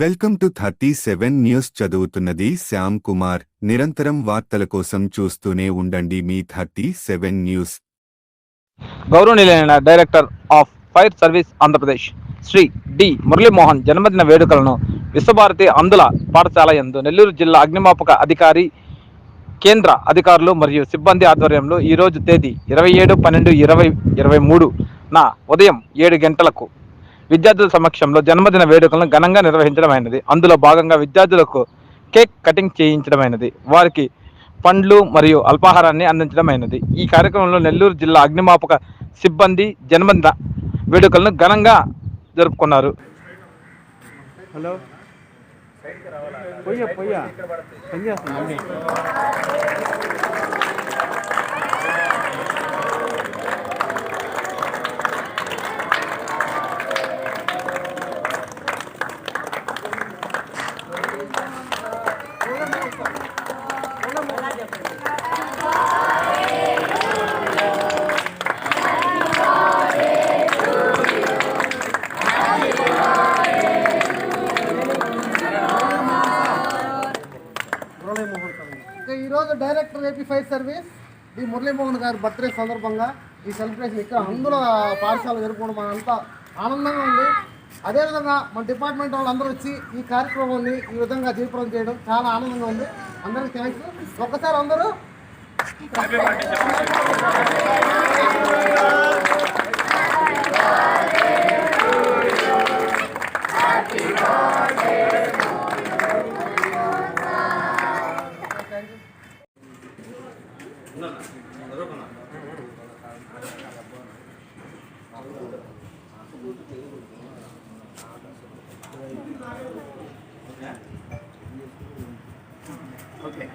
Welcome to thirty seven news చదువుతున్నది శ్యామ్ కుమార్. నిరంతరం వార్తల కోసం చూస్తూనే ఉండండి మీ థర్టీ సెవెన్ న్యూస్. గౌరవనీయులైన director of fire service Andhra Pradesh Shri D. Muralimohan జన్మదిన వేడుకలను విశ్వభారతి అందుల పాఠశాల యందు నెల్లూరు జిల్లా అగ్నిమాపక అధికారి కేంద్ర అధికారులు మరియు సిబ్బంది ఆధ్వర్యంలో ఈరోజు తేదీ ఇరవై ఏడు పన్నెండు ఇరవై ఇరవై మూడు నా ఉదయం ఏడు గంటలకు విద్యార్థుల సమక్షంలో జన్మదిన వేడుకలను ఘనంగా నిర్వహించడమైనది అందులో భాగంగా విద్యార్థులకు కేక్ కటింగ్ చేయించడమైనది వారికి పండ్లు మరియు అల్పాహారాన్ని అందించడమైనది ఈ కార్యక్రమంలో నెల్లూరు జిల్లా అగ్నిమాపక సిబ్బంది జన్మదిన వేడుకలను ఘనంగా జరుపుకున్నారు. హలో. పొయ్యా పొయ్యా. పని director AP fire service D Muralimohan గారి బర్త్డే సందర్భంగా ఈ సెలబ్రేషన్ ఇక్కడ అందులో పాఠశాల జరుపుకోవడం మనంతా ఆనందంగా ఉంది. అదేవిధంగా మన డిపార్ట్మెంట్ వాళ్ళు అందరూ వచ్చి ఈ కార్యక్రమాన్ని ఈ విధంగా జయప్రదం చేయడం చాలా ఆనందంగా ఉంది. అందరికీ థ్యాంక్స్ ఒక్కసారి అందరూ ஓகே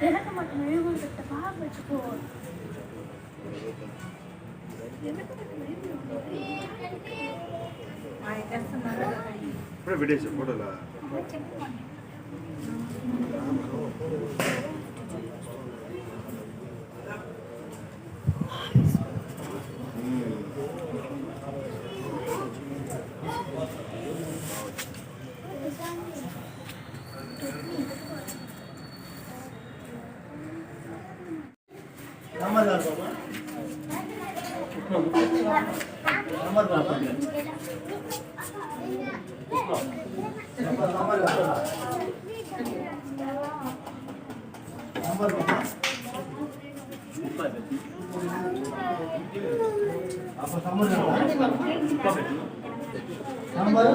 எனக்கு மட்டும் எழுபது আমার আমার বাবা আমার বাবা আমার বাবা அப்ப சம்பர் சம்பர்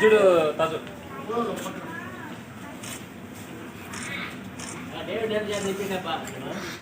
చూడు తాజు.